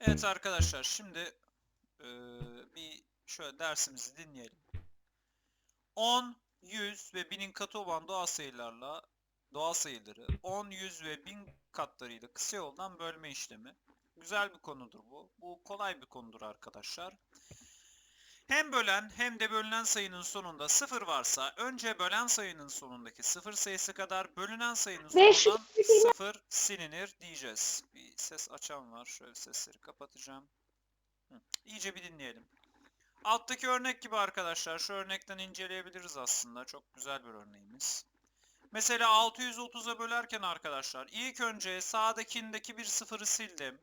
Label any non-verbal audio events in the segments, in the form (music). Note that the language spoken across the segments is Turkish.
Evet arkadaşlar şimdi eee, bir şöyle dersimizi dinleyelim. 10, 100 ve 1000'in katı olan doğal sayılarla doğal sayıları 10, 100 ve 1000 katlarıyla kısa yoldan bölme işlemi. Güzel bir konudur bu. Bu kolay bir konudur arkadaşlar. Hem bölen hem de bölünen sayının sonunda 0 varsa önce bölen sayının sonundaki 0 sayısı kadar bölünen sayının Beş sonundan 0 silinir diyeceğiz. Bir ses açan var. Şöyle sesleri kapatacağım. Hı, İyice bir dinleyelim. Alttaki örnek gibi arkadaşlar. Şu örnekten inceleyebiliriz aslında. Çok güzel bir örneğimiz. Mesela 630'a bölerken arkadaşlar ilk önce sağdakindeki bir sıfırı sildim.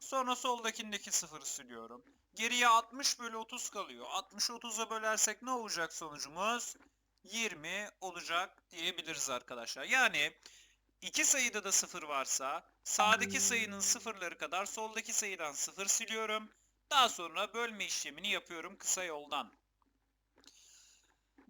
Sonra soldakindeki sıfırı siliyorum. Geriye 60 bölü 30 kalıyor. 60'ı 30'a bölersek ne olacak sonucumuz? 20 olacak diyebiliriz arkadaşlar. Yani iki sayıda da sıfır varsa sağdaki sayının sıfırları kadar soldaki sayıdan sıfır siliyorum. Daha sonra bölme işlemini yapıyorum kısa yoldan.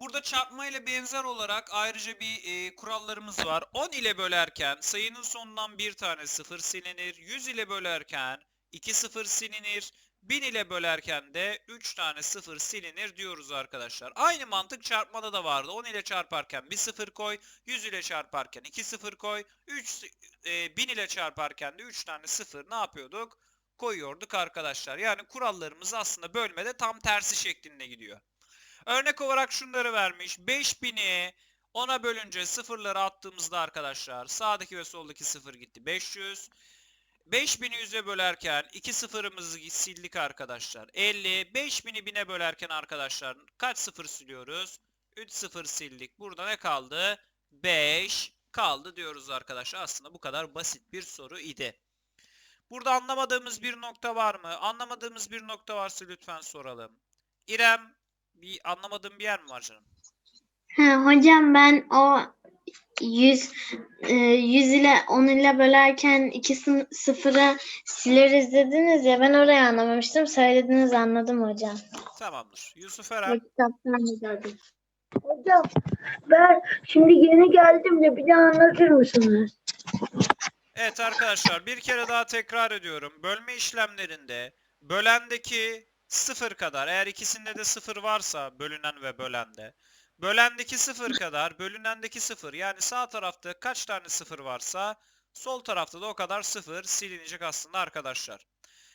Burada çarpma ile benzer olarak ayrıca bir e, kurallarımız var. 10 ile bölerken sayının sonundan bir tane sıfır silinir. 100 ile bölerken 2 sıfır silinir. 1000 ile bölerken de 3 tane sıfır silinir diyoruz arkadaşlar. Aynı mantık çarpmada da vardı. 10 ile çarparken bir sıfır koy. 100 ile çarparken 2 sıfır koy. 3 e, 1000 ile çarparken de 3 tane sıfır ne yapıyorduk? Koyuyorduk arkadaşlar. Yani kurallarımız aslında bölmede tam tersi şeklinde gidiyor. Örnek olarak şunları vermiş. 5000'i 10'a bölünce sıfırları attığımızda arkadaşlar sağdaki ve soldaki sıfır gitti. 500. 5000'i 100'e bölerken 2 sıfırımızı sildik arkadaşlar. 50. 5000'i 1000'e bölerken arkadaşlar kaç sıfır siliyoruz? 3 sıfır sildik. Burada ne kaldı? 5 kaldı diyoruz arkadaşlar. Aslında bu kadar basit bir soru idi. Burada anlamadığımız bir nokta var mı? Anlamadığımız bir nokta varsa lütfen soralım. İrem, bir anlamadığın bir yer mi var canım? Ha, hocam ben o 100 e, 100 ile 10 ile bölerken iki sı- sıfırı sileriz dediniz ya ben orayı anlamamıştım. Söylediniz anladım hocam. Tamamdır. Yusuf Eren. Hocam ben şimdi yeni geldim de bir daha anlatır mısınız? Evet arkadaşlar bir kere daha tekrar ediyorum. Bölme işlemlerinde bölendeki sıfır kadar eğer ikisinde de sıfır varsa bölünen ve bölende bölendeki sıfır kadar bölünendeki sıfır yani sağ tarafta kaç tane sıfır varsa sol tarafta da o kadar sıfır silinecek aslında arkadaşlar.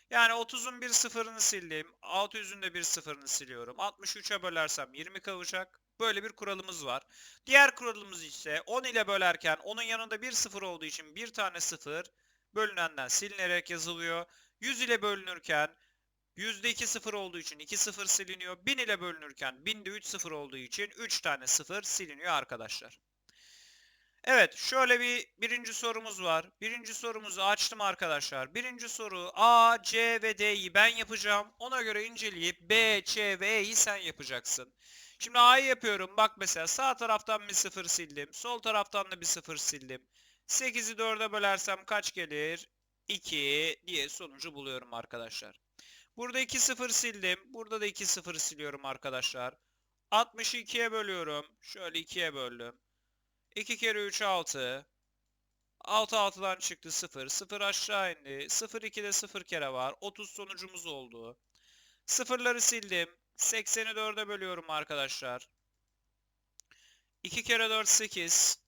Yani 30'un bir sıfırını sildim. 600'ün de bir sıfırını siliyorum. 63'e bölersem 20 kalacak. Böyle bir kuralımız var. Diğer kuralımız ise 10 ile bölerken onun yanında bir sıfır olduğu için bir tane sıfır bölünenden silinerek yazılıyor. 100 ile bölünürken yüzde 2 sıfır olduğu için 2 sıfır siliniyor. 1000 ile bölünürken 1000'de 3 sıfır olduğu için 3 tane sıfır siliniyor arkadaşlar. Evet şöyle bir birinci sorumuz var. Birinci sorumuzu açtım arkadaşlar. Birinci soru A, C ve D'yi ben yapacağım. Ona göre inceleyip B, C ve E'yi sen yapacaksın. Şimdi A'yı yapıyorum. Bak mesela sağ taraftan bir sıfır sildim. Sol taraftan da bir sıfır sildim. 8'i 4'e bölersem kaç gelir? 2 diye sonucu buluyorum arkadaşlar. Burada 2 sıfır sildim. Burada da 2 sıfır siliyorum arkadaşlar. 60'ı 2'ye bölüyorum. Şöyle 2'ye böldüm. 2 kere 3 6. 6 6'dan çıktı 0. 0 aşağı indi. 0 2'de 0 kere var. 30 sonucumuz oldu. Sıfırları sildim. 80'i 4'e bölüyorum arkadaşlar. 2 kere 4 8.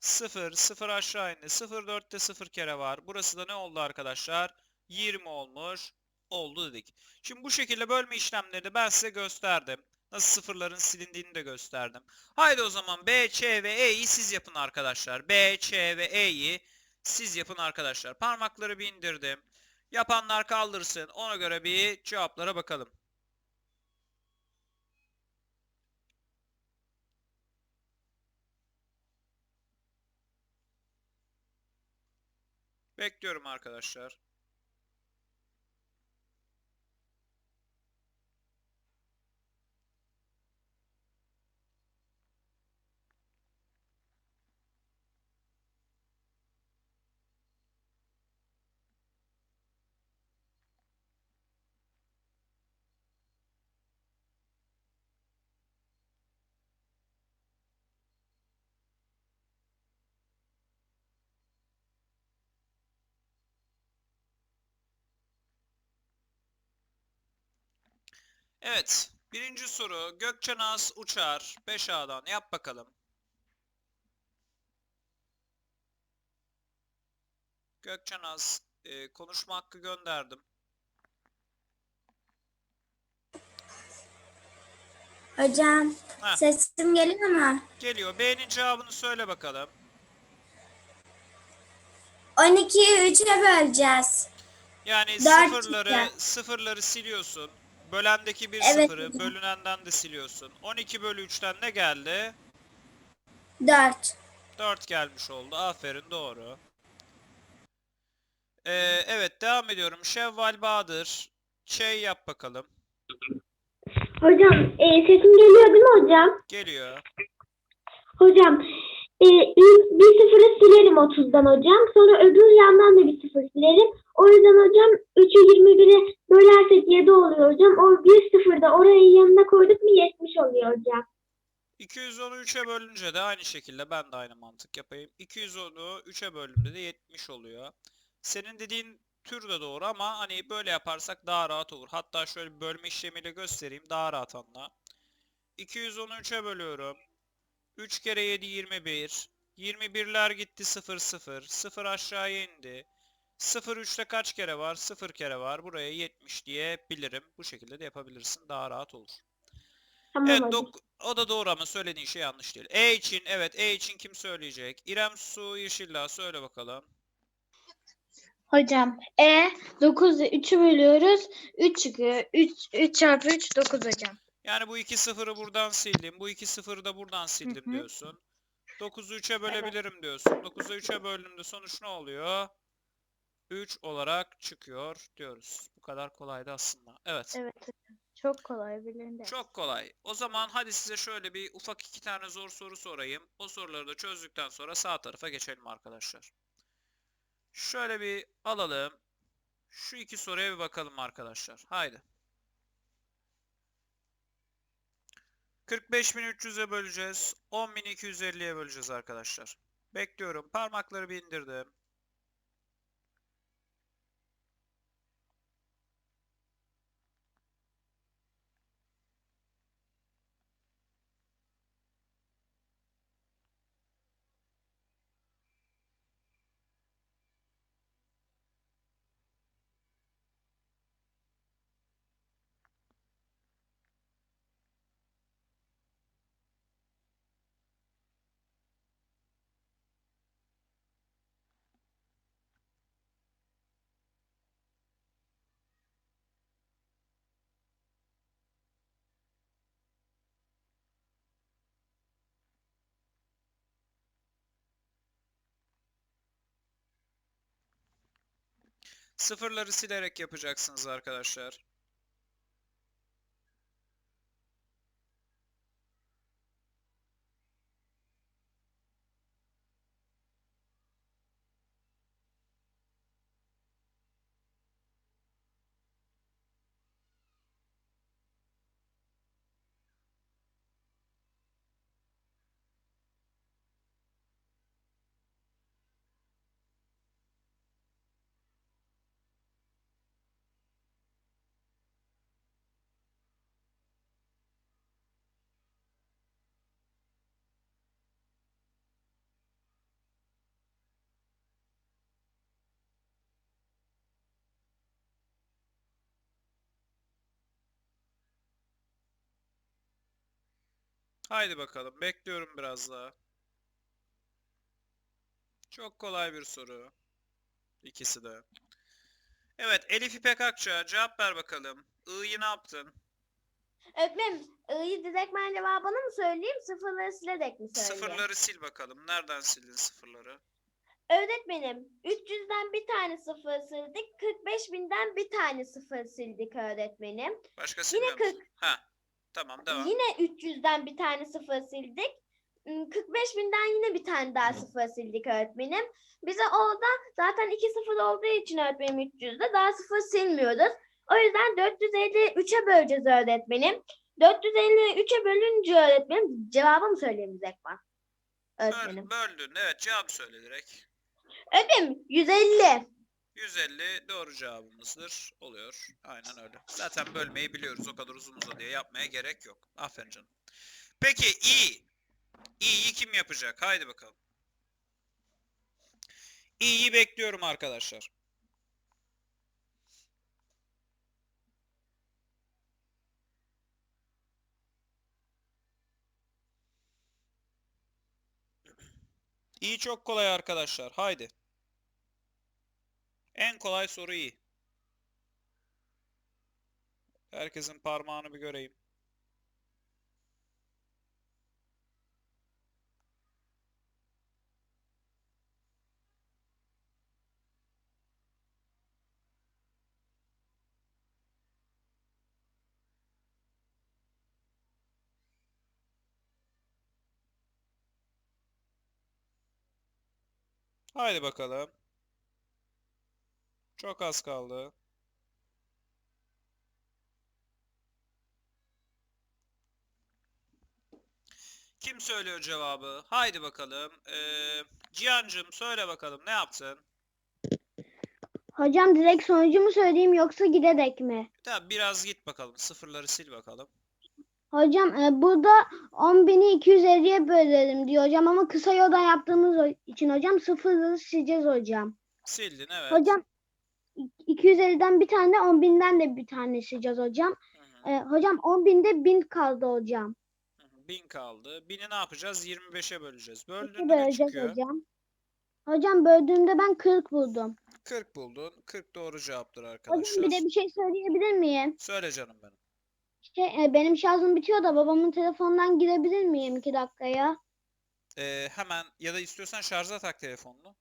0 0 aşağı indi. 0 4'te 0 kere var. Burası da ne oldu arkadaşlar? 20 olmuş. Oldu dedik. Şimdi bu şekilde bölme işlemlerini ben size gösterdim. Nasıl sıfırların silindiğini de gösterdim. Haydi o zaman B, Ç ve E'yi siz yapın arkadaşlar. B, Ç ve E'yi siz yapın arkadaşlar. Parmakları bir indirdim. Yapanlar kaldırsın. Ona göre bir cevaplara bakalım. Bekliyorum arkadaşlar. Evet. Birinci soru. Gökçenaz uçar. 5A'dan yap bakalım. Gökçenaz e, konuşma hakkı gönderdim. Hocam Heh. sesim geliyor mu? Geliyor. B'nin cevabını söyle bakalım. 12'yi 3'e böleceğiz. Yani Dört sıfırları sıfırları siliyorsun. Bölendeki bir Evet sıfırı bölünenden de siliyorsun. 12 bölü 3'ten ne geldi? 4. 4 gelmiş oldu. Aferin doğru. Ee, evet devam ediyorum. Şevval Bahadır. Şey yap bakalım. Hocam e, sesim geliyor değil mi hocam? Geliyor. Hocam e, ilk bir sıfırı silerim 30'dan hocam. Sonra öbür yandan da bir sıfır silerim. O yüzden hocam 3'ü 21'e bölersek 7 oluyor hocam. O bir sıfırda orayı yanına koyduk mu 70 oluyor hocam. 210'u 3'e bölünce de aynı şekilde ben de aynı mantık yapayım. 210'u 3'e böldüğümde de 70 oluyor. Senin dediğin tür de doğru ama hani böyle yaparsak daha rahat olur. Hatta şöyle bir bölme işlemiyle göstereyim daha rahat anla. 210'u 3'e bölüyorum. 3 kere 7 21. 21'ler gitti 0 0. 0 aşağıya indi. 0 3'te kaç kere var? 0 kere var. Buraya 70 diyebilirim. Bu şekilde de yapabilirsin. Daha rahat olur. Tamam Evet, dok- o da doğru ama söylediğin şey yanlış değil. E için, evet E için kim söyleyecek? İrem Su Yeşilla söyle bakalım. Hocam E 9 ile 3'ü bölüyoruz. 3 çıkıyor. 3, 3 çarpı 3 9 hocam. Yani bu iki sıfırı buradan sildim. Bu iki sıfırı da buradan sildim hı. diyorsun. 9'u 3'e bölebilirim diyorsun. 9'u 3'e böldüğümde sonuç ne oluyor? 3 olarak çıkıyor diyoruz. Bu kadar kolaydı aslında. Evet. Evet. Çok kolay bilindi. Çok kolay. O zaman hadi size şöyle bir ufak iki tane zor soru sorayım. O soruları da çözdükten sonra sağ tarafa geçelim arkadaşlar. Şöyle bir alalım. Şu iki soruya bir bakalım arkadaşlar. Haydi. 45.300'e böleceğiz. 10.250'ye böleceğiz arkadaşlar. Bekliyorum. Parmakları bir indirdim. Sıfırları silerek yapacaksınız arkadaşlar. Haydi bakalım. Bekliyorum biraz daha. Çok kolay bir soru. İkisi de. Evet, Elif İpek Akça cevap ver bakalım. I'yı ne yaptın? Öğretmenim i'yi direktmen cevabını mı söyleyeyim sıfırları silerek mi söyleyeyim? Sıfırları sil bakalım. Nereden sildin sıfırları? Öğretmenim 300'den bir tane sıfır sildik 45 binden bir tane sıfır sildik öğretmenim. Başka Yine silmiyor musun? Ha. Tamam devam. Yine 300'den bir tane sıfır sildik. Hmm, 45 binden yine bir tane daha sıfır sildik öğretmenim. Bize orada zaten iki sıfır olduğu için öğretmenim 300'de daha sıfır silmiyoruz. O yüzden 450'yi 3'e böleceğiz öğretmenim. 450'yi 3'e bölünce öğretmenim cevabımı söyleyeyim Zekman. Öğretmenim. Böl, böldün. Evet cevap söyle direkt. Öğretmenim 150. 150 doğru cevabımızdır. Oluyor. Aynen öyle. Zaten bölmeyi biliyoruz. O kadar uzun uzadıya yapmaya gerek yok. Aferin canım. Peki i. i'yi kim yapacak? Haydi bakalım. i'yi bekliyorum arkadaşlar. İyi çok kolay arkadaşlar. Haydi. En kolay soru iyi. Herkesin parmağını bir göreyim. Haydi bakalım. Çok az kaldı. Kim söylüyor cevabı? Haydi bakalım. Ee, Cihan'cığım söyle bakalım ne yaptın? Hocam direkt sonucu mu söyleyeyim yoksa giderek mi? Tamam biraz git bakalım. Sıfırları sil bakalım. Hocam e, burada 10.000'i 250'ye bölelim diyor hocam ama kısa yoldan yaptığımız için hocam sıfırları sileceğiz hocam. Sildin evet. Hocam 250'den bir tane 10.000'den de bir tane sileceğiz hocam. Hı hı, E, hocam 10.000'de 1000 kaldı hocam. hı hı. 1000 kaldı. 1000'i ne yapacağız? 25'e böleceğiz. Böldüğünde ne böleceğiz çıkıyor? hocam. Hocam böldüğümde ben 40 buldum. 40 buldun. 40 doğru cevaptır Hocam arkadaşlar. bir de bir şey söyleyebilir miyim? Söyle canım benim. Şey, e, benim şarjım bitiyor da babamın telefonundan girebilir miyim 2 dakikaya? Ee, hemen ya da istiyorsan şarja tak telefonunu.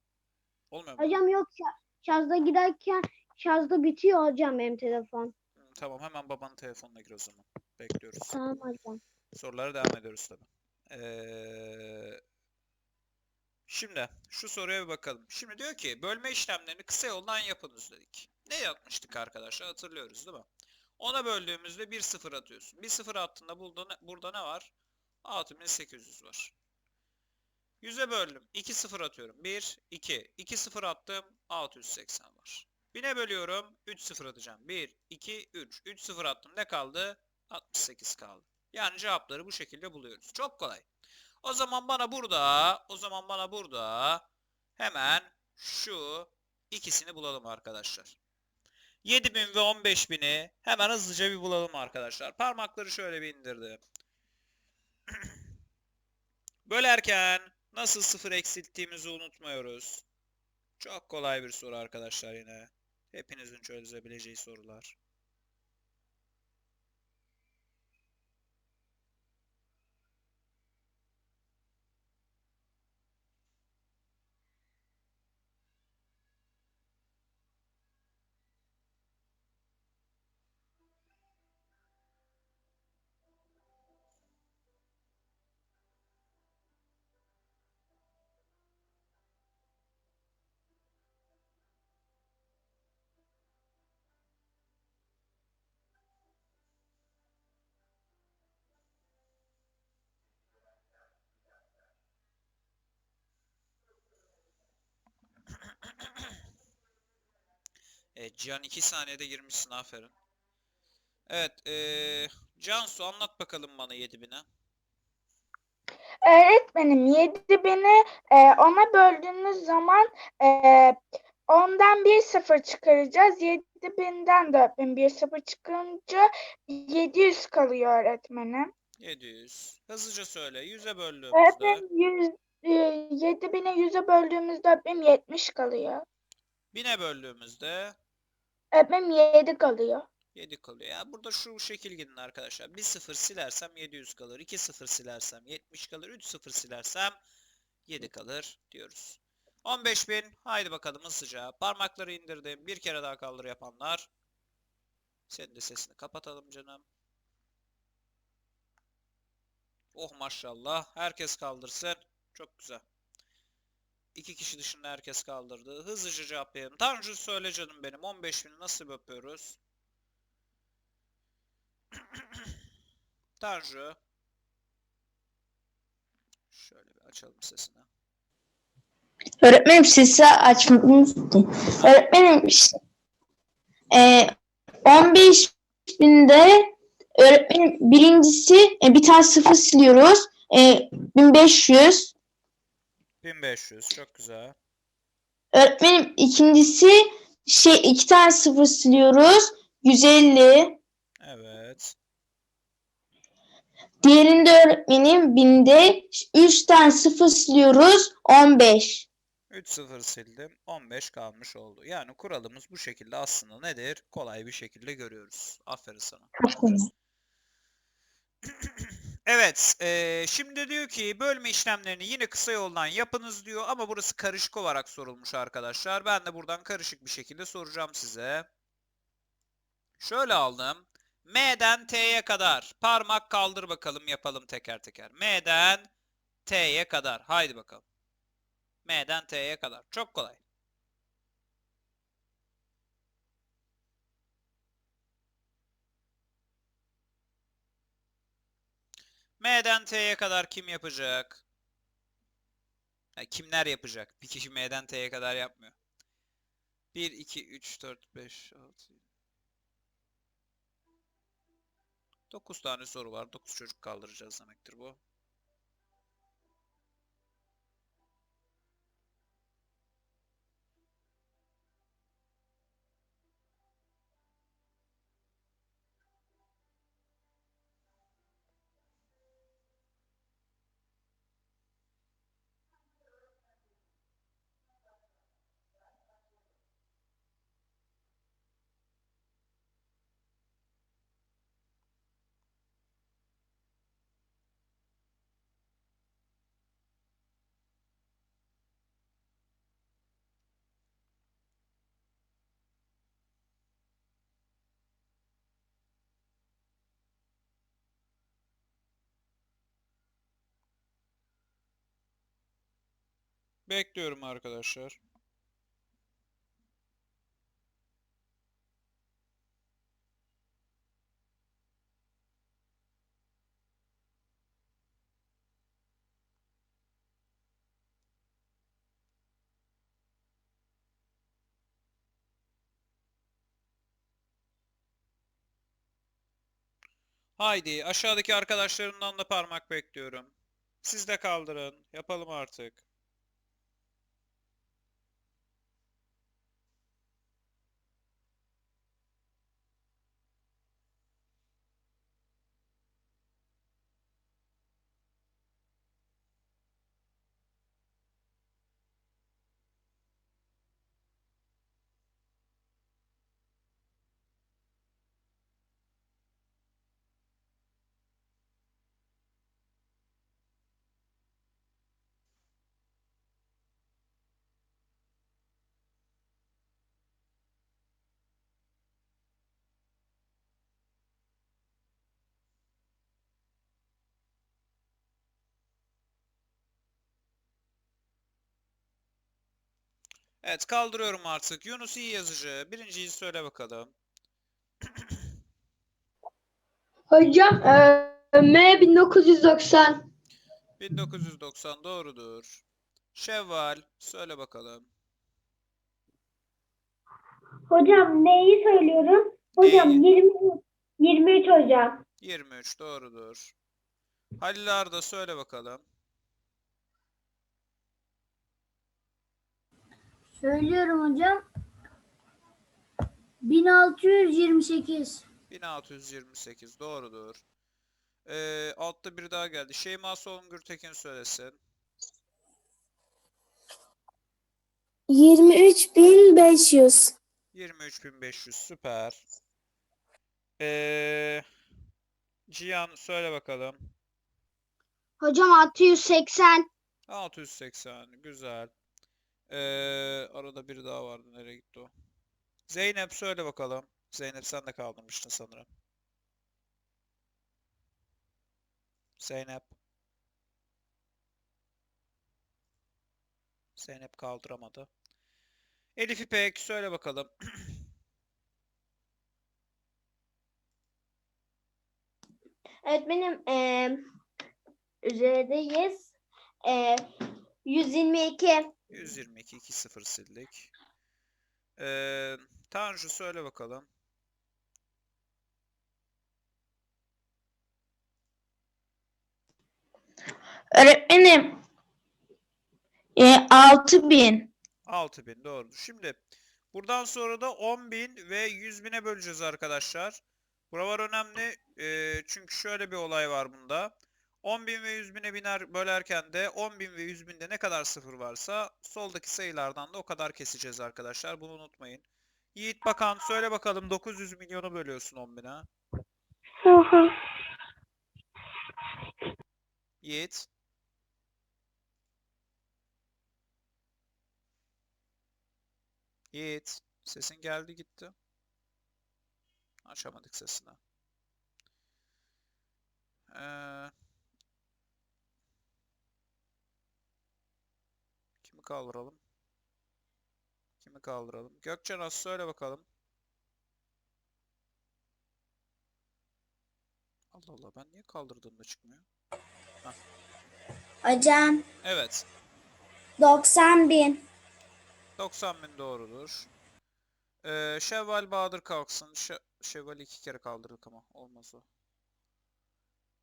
Olmuyor mu? Hocam yok şa- şarjda giderken şarjda bitiyor hocam benim telefon. Tamam hemen babanın telefonuna gir o zaman. Bekliyoruz. Tamam hocam. Sorulara devam ediyoruz tabii. Ee, şimdi şu soruya bir bakalım. Şimdi diyor ki bölme işlemlerini kısa yoldan yapınız dedik. Ne yapmıştık arkadaşlar hatırlıyoruz değil mi? Ona böldüğümüzde 1 0 atıyorsun. 1 0 attığında burada ne, burada ne var? 6800 var. 100'e böldüm. 2 0 atıyorum. 1 2 2 0 attım. 680 var. 1000'e bölüyorum. 3 0 atacağım. 1 2 3 3 0 attım. Ne kaldı? 68 kaldı. Yani cevapları bu şekilde buluyoruz. Çok kolay. O zaman bana burada, o zaman bana burada hemen şu ikisini bulalım arkadaşlar. 7000 ve 15000'i hemen hızlıca bir bulalım arkadaşlar. Parmakları şöyle bir indirdim. (clears throat) Bölerken nasıl sıfır eksilttiğimizi unutmuyoruz. Çok kolay bir soru arkadaşlar yine. Hepinizin çözebileceği sorular. Evet Cihan 2 saniyede girmişsin aferin. Evet eee Cansu anlat bakalım bana 7000'e. Öğretmenim 7000'i e, ona böldüğünüz zaman e, ondan bir sıfır çıkaracağız. 7000'den 4000 bir sıfır çıkınca 700 kalıyor öğretmenim. 700. Hızlıca söyle. 100'e böldüğümüzde. Öğretmenim 100, e, 7000'i 100'e böldüğümüzde 70 kalıyor. 1000'e böldüğümüzde Öğretmenim 7 kalıyor. 7 kalıyor. Ya burada şu şekil gidin arkadaşlar. 1 0 silersem 700 kalır. 2 0 silersem 70 kalır. 3 0 silersem 7 kalır diyoruz. 15000. Haydi bakalım hızlıca. Parmakları indirdim. Bir kere daha kaldır yapanlar. Senin de sesini kapatalım canım. Oh maşallah. Herkes kaldırsın. Çok güzel. İki kişi dışında herkes kaldırdı. Hızlıca cevaplayalım. Tanju söyle canım benim. 15.000 nasıl yapıyoruz? (clears throat) Tanju. Şöyle bir açalım sesini. Öğretmenim sesi açmadınız. Öğretmenim e, 15 binde öğretmenim birincisi e, bir tane sıfır siliyoruz. E, 1500. 1500 çok güzel. Öğretmenim ikincisi şey iki tane sıfır siliyoruz. 150. Evet. Diğerinde öğretmenim binde 3 tane sıfır siliyoruz. 15. 3 0 sildim. 15 kalmış oldu. Yani kuralımız bu şekilde aslında nedir? Kolay bir şekilde görüyoruz. Aferin sana. (clears throat) Evet, eee, şimdi diyor ki bölme işlemlerini yine kısa yoldan yapınız diyor ama burası karışık olarak sorulmuş arkadaşlar. Ben de buradan karışık bir şekilde soracağım size. Şöyle aldım. M'den T'ye kadar parmak kaldır bakalım yapalım teker teker. M'den T'ye kadar. Haydi bakalım. M'den T'ye kadar. Çok kolay. M'den T'ye kadar kim yapacak? Ha, kimler yapacak? Bir kişi M'den T'ye kadar yapmıyor. 1, 2, 3, 4, 5, 6, 9 tane soru var. 9 çocuk kaldıracağız demektir bu. Bekliyorum arkadaşlar. Haydi aşağıdaki arkadaşlarımdan da parmak bekliyorum. Siz de kaldırın. Yapalım artık. Evet kaldırıyorum artık. Yunus iyi yazıcı. Birinciyi söyle bakalım. Hocam eee, M 1990. 1990 doğrudur. Şevval söyle bakalım. Hocam neyi söylüyorum? Hocam Neyi? 20, 23 hocam. 23 doğrudur. Halil Arda söyle bakalım. Söylüyorum hocam. 1628. 1628 doğrudur. Ee, altta bir daha geldi. Şeyma Solun Gürtekin söylesin. 23500. 23500 süper. Ee, Cihan söyle bakalım. Hocam 680. 680 güzel. Ee, arada biri daha vardı. Nereye gitti o? Zeynep söyle bakalım. Zeynep sen de kaldırmıştın sanırım. Zeynep. Zeynep kaldıramadı. Elif İpek söyle bakalım. (clears throat) Öğretmenim eee üzeredeyiz. Eee 122. 122 2 0 sildik. Ee, Tanju söyle bakalım. Öğretmenim. E, 6000. 6000 doğrudur. Şimdi buradan sonra da 10.000 ve 100.000'e böleceğiz arkadaşlar. Buralar önemli eee, çünkü şöyle bir olay var bunda. 10.000 ve 100.000'e biner bölerken de 10.000 ve 100.000'de ne kadar sıfır varsa soldaki sayılardan da o kadar keseceğiz arkadaşlar. Bunu unutmayın. Yiğit Bakan söyle bakalım 900 milyonu bölüyorsun 10.000'e. Yiğit. Yiğit. Sesin geldi gitti. Açamadık sesini. Ee, kaldıralım? Kimi kaldıralım? Gökçen az söyle bakalım. Allah Allah ben niye kaldırdığımda çıkmıyor? Hocam Evet. 90 bin. 90 bin doğrudur. Ee, Şevval Bahadır kalksın. Şe Şevval'i iki kere kaldırdık ama olmaz o.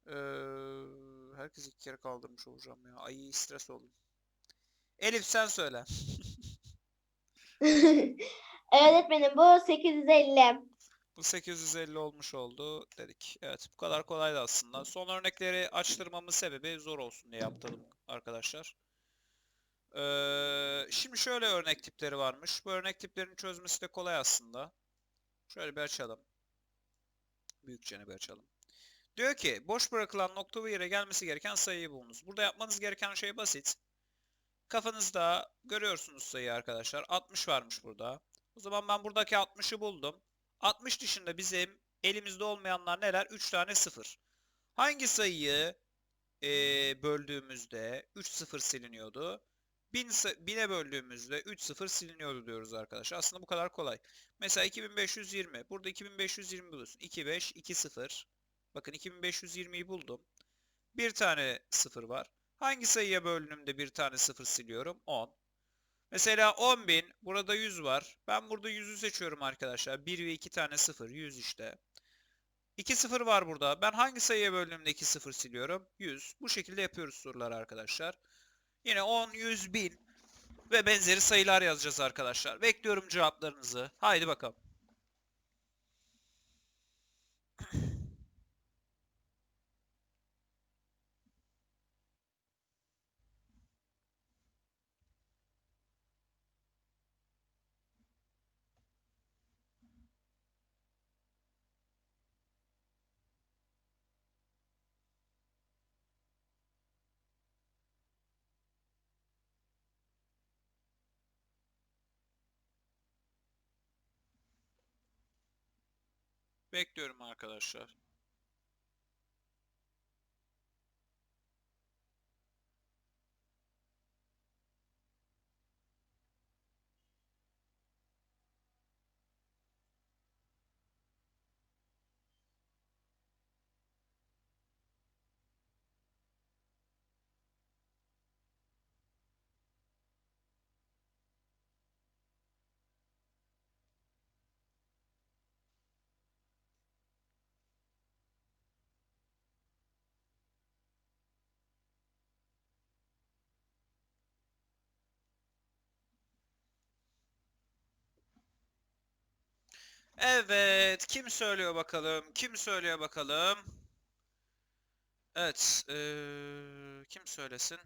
Ee, herkes iki kere kaldırmış olacağım ya. Ay stres oldum. Elif sen söyle. (laughs) Öğretmenim bu 850. Bu 850 olmuş oldu dedik. Evet bu kadar kolaydı aslında. Son örnekleri açtırmamın sebebi zor olsun diye yaptım arkadaşlar. Ee, şimdi şöyle örnek tipleri varmış. Bu örnek tiplerin çözmesi de kolay aslında. Şöyle bir açalım. Büyükçe bir açalım. Diyor ki boş bırakılan nokta ve yere gelmesi gereken sayıyı bulunuz. Burada yapmanız gereken şey basit. Kafanızda görüyorsunuz sayıyı arkadaşlar. 60 varmış burada. O zaman ben buradaki 60'ı buldum. 60 dışında bizim elimizde olmayanlar neler? 3 tane 0. Hangi sayıyı eee, böldüğümüzde 3 0 siliniyordu? 1000 1000'e böldüğümüzde 3 0 siliniyordu diyoruz arkadaşlar. Aslında bu kadar kolay. Mesela 2520. Burada 2520 buluyorsun. 25 2 0. Bakın 2520'yi buldum. Bir tane 0 var. Hangi sayıya böldüğümde bir tane 0 siliyorum? 10. Mesela 10.000. Burada 100 var. Ben burada 100'ü seçiyorum arkadaşlar. 1 ve 2 tane 0. 100 işte. 2 0 var burada. Ben hangi sayıya böldüğümde 2 0 siliyorum? 100. Bu şekilde yapıyoruz soruları arkadaşlar. Yine 10, 100, 1000 ve benzeri sayılar yazacağız arkadaşlar. Bekliyorum cevaplarınızı. Haydi bakalım. Bekliyorum arkadaşlar. Evet, kim söylüyor bakalım? Kim söylüyor bakalım? Evet, eee, kim söylesin?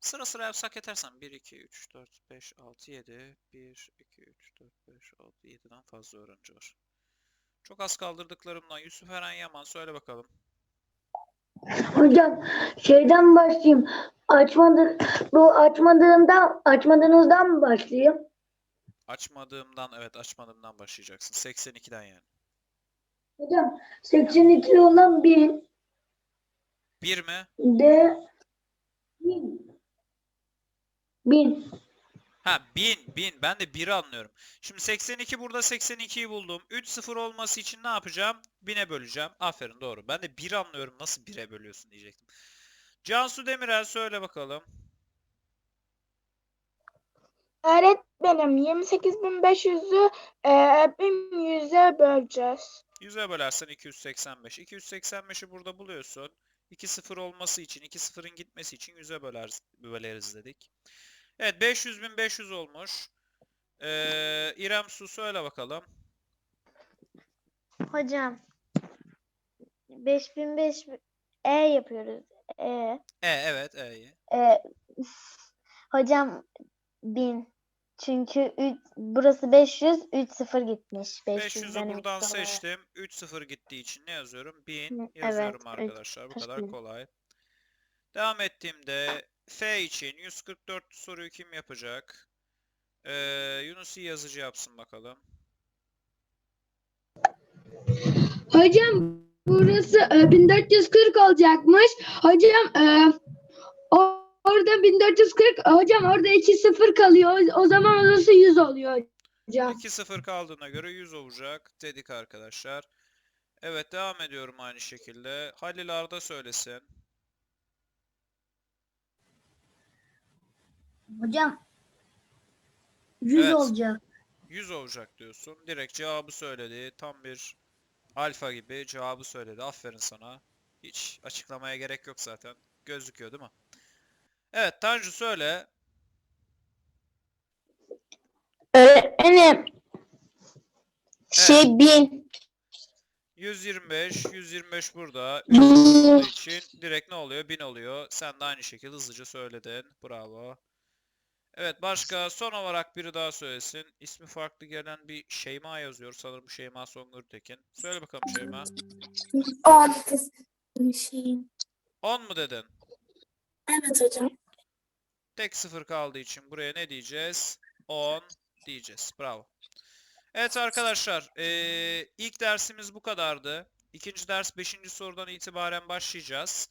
Sıra sıra yapsak yeter sanırım. 1, 2, 3, 4, 5, 6, 7. 1, 2, 3, 4, 5, 6, 7'den fazla öğrenci var. Çok az kaldırdıklarımdan Yusuf Eren Yaman söyle bakalım. Hocam şeyden başlayayım. Açmadı, bu açmadığımdan, açmadığınızdan mı başlayayım? Açmadığımdan, evet açmadığımdan başlayacaksın. 82'den yani. Hocam 82 olan 1000 1 mi? de 1000. 1000. Ha 1000 1000 ben de 1'i anlıyorum. Şimdi 82 burada 82'yi buldum. 3 0 olması için ne yapacağım? 1000'e böleceğim. Aferin doğru. Ben de 1 anlıyorum. Nasıl 1'e bölüyorsun diyecektim. Cansu Demirel söyle bakalım. Öğretmenim 28.500'ü e, 1100'e böleceğiz. 100'e bölersen 285. 285'i burada buluyorsun. 2 sıfır olması için, 2 sıfırın gitmesi için 100'e böler, böleriz dedik. Evet 500.500 olmuş. Ee, İrem Su söyle bakalım. Hocam 5005 E yapıyoruz. E. E evet E'yi. E, hocam 1000. Çünkü üç, burası 500, 3 sıfır gitmiş. 500'ü 500'den buradan seçtim. 3 sıfır gittiği için ne yazıyorum? 1000 Hı, yazıyorum evet, arkadaşlar. Bu kadar kolay. Devam ettiğimde F için 144 soruyu kim yapacak? Ee, Yunus iyi yazıcı yapsın bakalım. Hocam burası e, 1440 olacakmış. Hocam e, o- orada 1440 hocam orada 2 0 kalıyor. O zaman orası 100 oluyor hocam. 2-0 kaldığına göre 100 olacak dedik arkadaşlar. Evet devam ediyorum aynı şekilde. Halil Arda söylesin. Hocam 100 Evet. olacak. 100 olacak diyorsun. Direkt cevabı söyledi. Tam bir alfa gibi cevabı söyledi. Aferin sana. Hiç açıklamaya gerek yok zaten. Gözüküyor değil mi? Evet Tanju söyle. Öğretmenim şey 1000 125, 125 burada. 3 olduğu için direkt ne oluyor? 1000 oluyor. Sen de aynı şekilde hızlıca söyledin. Bravo. Evet başka son olarak biri daha söylesin. İsmi farklı gelen bir Şeyma yazıyor. Sanırım Şeyma Songül Tekin. Söyle bakalım Şeyma. 10 mu dedin? Evet hocam. Tek sıfır kaldığı için buraya ne diyeceğiz? 10 diyeceğiz. Bravo. Evet arkadaşlar, eee, ilk dersimiz bu kadardı. İkinci ders 5. sorudan itibaren başlayacağız.